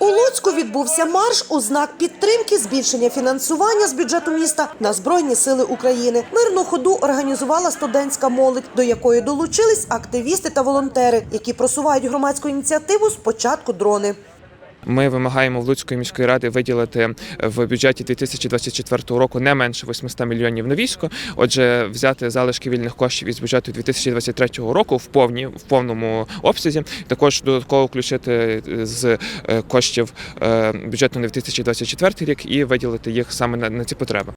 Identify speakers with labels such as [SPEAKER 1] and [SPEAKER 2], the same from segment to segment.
[SPEAKER 1] У Луцьку відбувся марш у знак підтримки збільшення фінансування з бюджету міста на Збройні сили України. Мирну ходу організувала студентська молодь, до якої долучились активісти та волонтери, які просувають громадську ініціативу спочатку дрони.
[SPEAKER 2] Ми вимагаємо в Луцької міської ради виділити в бюджеті 2024 року не менше 800 мільйонів на військо. Отже, взяти залишки вільних коштів із бюджету 2023 року в повні в повному обсязі. Також додатково включити з е, коштів е, бюджету на 2024 рік і виділити їх саме на, на ці потреби.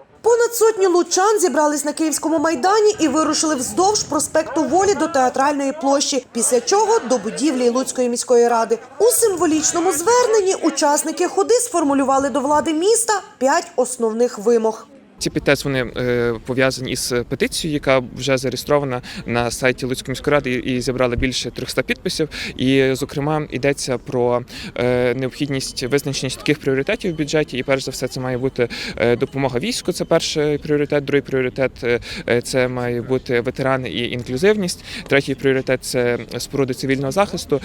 [SPEAKER 1] Понад сотні лучан зібрались на Київському майдані і вирушили вздовж проспекту Волі до театральної площі, після чого до будівлі Луцької міської ради. У символічному зверненні учасники ходи сформулювали до влади міста п'ять основних вимог.
[SPEAKER 2] Ці підтець вони е, пов'язані із петицією, яка вже зареєстрована на сайті Луцької міської ради і зібрала більше 300 підписів. І, зокрема, йдеться про е, необхідність визначення таких пріоритетів в бюджеті. І перш за все, це має бути е, допомога війську. Це перший пріоритет. Другий пріоритет це має бути ветерани і інклюзивність. Третій пріоритет це споруди цивільного захисту.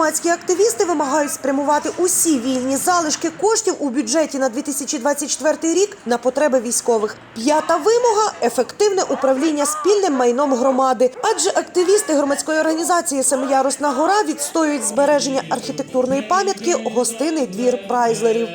[SPEAKER 1] Громадські активісти вимагають спрямувати усі вільні залишки коштів у бюджеті на 2024 рік на потреби військових. П'ята вимога ефективне управління спільним майном громади. Адже активісти громадської організації Семиярусна гора відстоюють збереження архітектурної пам'ятки гостиний двір прайзлерів.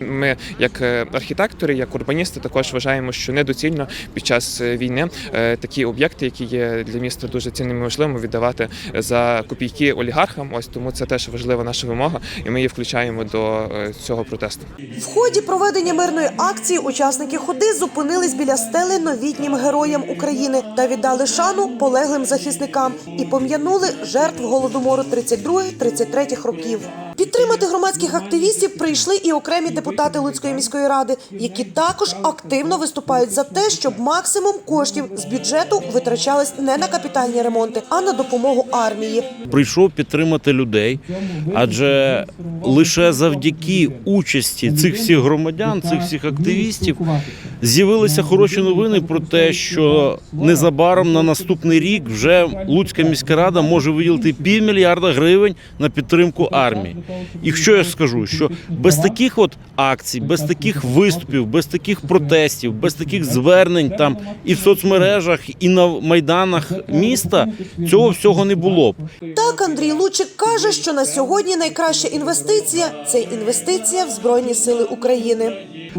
[SPEAKER 2] Ми, як е, архітектори, як урбаністи, також вважаємо, що недоцільно під час е, війни е, такі об'єкти, які є для міста дуже цінними важливими, віддавати за копійки олігархам. Ось тому це теж важлива наша вимога, і ми її включаємо до цього протесту.
[SPEAKER 1] В ході проведення мирної акції учасники ходи зупинились біля стели новітнім героям України та віддали шану полеглим захисникам і пом'янули жертв голодомору 32-33 років. Підтримати громадських активістів прийшли і окремі депутати Луцької міської ради, які також активно виступають за те, щоб максимум коштів з бюджету витрачались не на капітальні ремонти, а на допомогу армії.
[SPEAKER 3] прийшов підтримати людей, адже лише завдяки участі цих всіх громадян, цих всіх активістів, з'явилися хороші новини про те, що незабаром на наступний рік вже Луцька міська рада може виділити півмільярда гривень на підтримку армії. І що я скажу, що без таких от акцій, без таких виступів, без таких протестів, без таких звернень там і в соцмережах, і на майданах міста цього всього не було б.
[SPEAKER 1] Так, Андрій Лучик каже, що на сьогодні найкраща інвестиція це інвестиція в Збройні Сили України.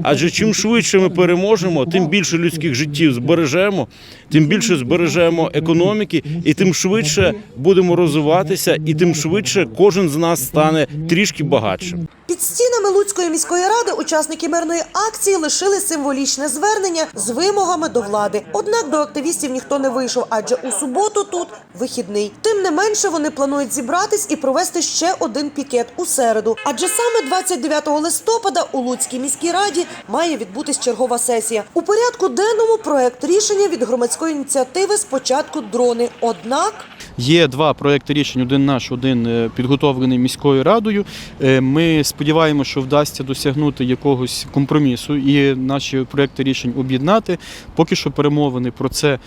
[SPEAKER 3] Адже чим швидше ми переможемо, тим більше людських життів збережемо, тим більше збережемо економіки, і тим швидше будемо розвиватися, і тим швидше кожен з нас стане трішки багатшим.
[SPEAKER 1] Під стінами Луцької міської ради учасники мирної акції лишили символічне звернення з вимогами до влади. Однак до активістів ніхто не вийшов, адже у суботу тут вихідний. Тим не менше вони планують зібратись і провести ще один пікет у середу. Адже саме 29 листопада у Луцькій міській раді має відбутись чергова сесія. У порядку денному проект рішення від громадської ініціативи спочатку дрони. Однак
[SPEAKER 4] Є два проекти рішень: один наш, один е, підготовлений міською радою. Е, Ми сподіваємося, що вдасться досягнути якогось компромісу і наші проекти рішень об'єднати. Поки що перемовини про це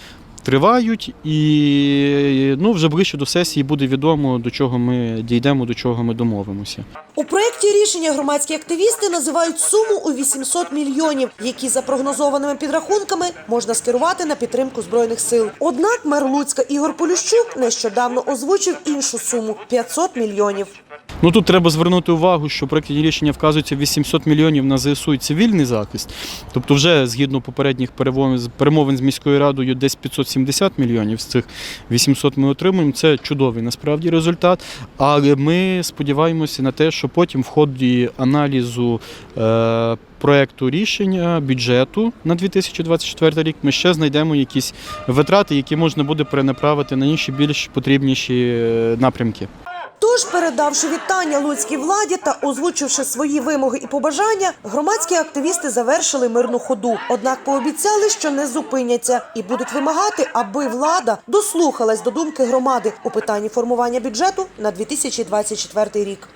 [SPEAKER 4] тривають, і ну, вже ближче до сесії буде відомо, до чого ми дійдемо, до чого ми домовимося.
[SPEAKER 1] У проєкті рішення громадські активісти називають суму у 800 мільйонів, які за прогнозованими підрахунками можна скерувати на підтримку збройних сил. Однак мер Луцька Ігор Полющук нещодавно озвучив іншу суму 500 мільйонів.
[SPEAKER 4] Ну тут треба звернути увагу, що в рішення вказується 800 мільйонів на ЗСУ і цивільний захист. Тобто, вже згідно попередніх перемовин з- міською радою, десь 570 мільйонів з цих 800 ми отримуємо. Це чудовий насправді результат. Але ми сподіваємося на те, що потім в ході аналізу. Е- Проекту рішення бюджету на 2024 рік ми ще знайдемо якісь витрати, які можна буде перенаправити на інші більш потрібніші е, напрямки.
[SPEAKER 1] Тож, передавши вітання луцькій владі та озвучивши свої вимоги і побажання, громадські активісти завершили мирну ходу. однак пообіцяли, що не зупиняться і будуть вимагати, аби влада дослухалась до думки громади у питанні формування бюджету на 2024 рік.